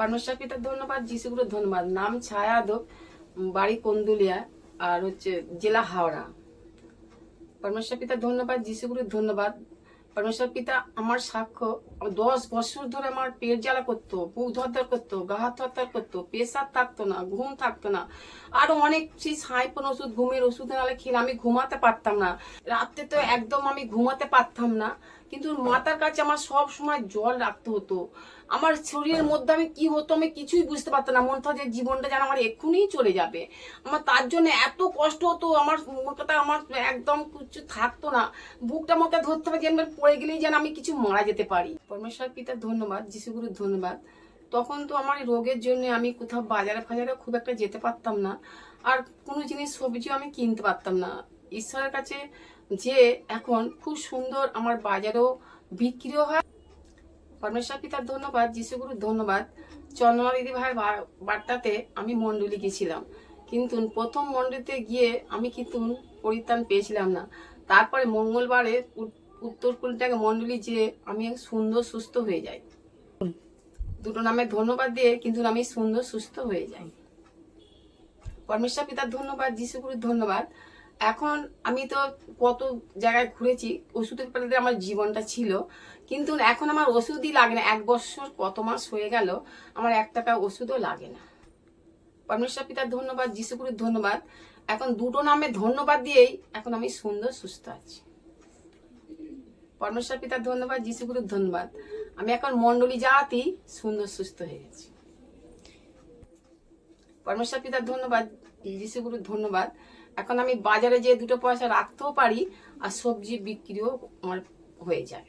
পরমেশ্বর পিতার ধন্যবাদ, যিশুগুরুর ধন্যবাদ। নাম ছায়া দোক বাড়ি কন্দুলিয়া, আর হচ্ছে জেলা হাওড়া। পরমেশ্বর পিতা ধন্যবাদ, যিশুগুরুর ধন্যবাদ। পরমেশ্বর পিতা আমার সাক্ষ্য দশ বছর ধরে আমার পেট জ্বালা করতো, বুক ধরধর করতো, গা হাত থরথর করতো, প্রেশার থাকতো না, ঘুম থাকতো না। আরও অনেক সেই সাইপন ওষুধ, ঘুমের ওষুধ নালে খেলে আমি ঘুমাতে পারতাম না। রাত্রে তো একদম আমি ঘুমাতে পারতাম না। কিন্তু মাতার কাছে আমার সব সময় জল রাখতে হতো। আমার শরীরের মধ্যে আমি কি হতো আমি কিছুই বুঝতে পারতাম না। মনে হতো যে জীবনটা যেন আমার এক্ষুনি চলে যাবে। আমার তার জন্য এত কষ্ট হতো, আমার কথা আমার একদম কিছু থাকতো না। বুকটা মতো ধরতে হবে যে আমি পড়ে গেলেই যেন আমি কিছু মারা যেতে পারি। পরমেশ্বর পিতার ধন্যবাদ, যিশুগুরুর ধন্যবাদ। তখন তো আমার রোগের জন্য আমি কোথাও বাজারে ফাজারে খুব একটা যেতে পারতাম না। আর কোনো জিনিস সবজিও আমি কিনতে পারতাম না। ঈশ্বরের কাছে যে এখন খুব সুন্দর আমার বাজারেও বিক্রিও হয়। পরমেশ্বর পিতার ধন্যবাদ, যিশুগুরুর ধন্যবাদ। চন্দ্রমা দিদি ভাইয়ের বার্তাতে আমি মন্ডলী গেছিলাম। কিন্তু প্রথম মন্ডলীতে গিয়ে আমি কিন্তু পরিত্রাণ পেয়েছিলাম না। তারপরে মঙ্গলবারে উত- উত্তর কুলটাকে মন্ডলী যে আমি সুন্দর সুস্থ হয়ে যাই। দুটো নামে ধন্যবাদ দিয়ে কিন্তু আমি সুন্দর সুস্থ হয়ে যাই। পরমেশ্বর পিতার ধন্যবাদ, যিশুগুরুর ধন্যবাদ। এখন আমি তো কত জায়গায় ঘুরেছি, ওষুধের পাল্লাতে আমার জীবনটা ছিল। কিন্তু এখন আমার ওষুধই লাগে না। এক বছর কত মাস হয়ে গেল, আমার এক টাকা ওষুধও লাগে না। পরমেশ্বর পিতার ধন্যবাদ যিশুগুরুর ধন্যবাদ। এখন দুটো নামে ধন্যবাদ দিয়েই এখন আমি সুন্দর, সুস্থ আছি। পরমেশ্বর পিতার ধন্যবাদ যিশুগুরুর ধন্যবাদ। আমি এখন মন্ডলী যাওয়াতেই সুন্দর, সুস্থ হয়ে গেছি। পরমেশ্বর পিতার ধন্যবাদ যিশুগুরুর ধন্যবাদ। এখন আমি বাজারে যে দুটো পয়সা রাখতেও পারি আর সবজি বিক্রিও আমার হয়ে যায়।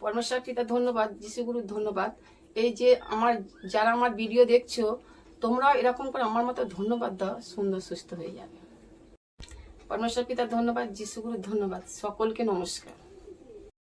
পরমেশ্বর পিতা ধন্যবাদ যিশুগুরুর ধন্যবাদ। এই যে আমার, যারা আমার ভিডিও দেখছ, তোমরাও এরকম করে আমার মতো ধন্যবাদ দাও, সুন্দর সুস্থ হয়ে যাবে। পরমেশ্বর পিতা ধন্যবাদ যিশুগুরুর ধন্যবাদ। সকলকে নমস্কার।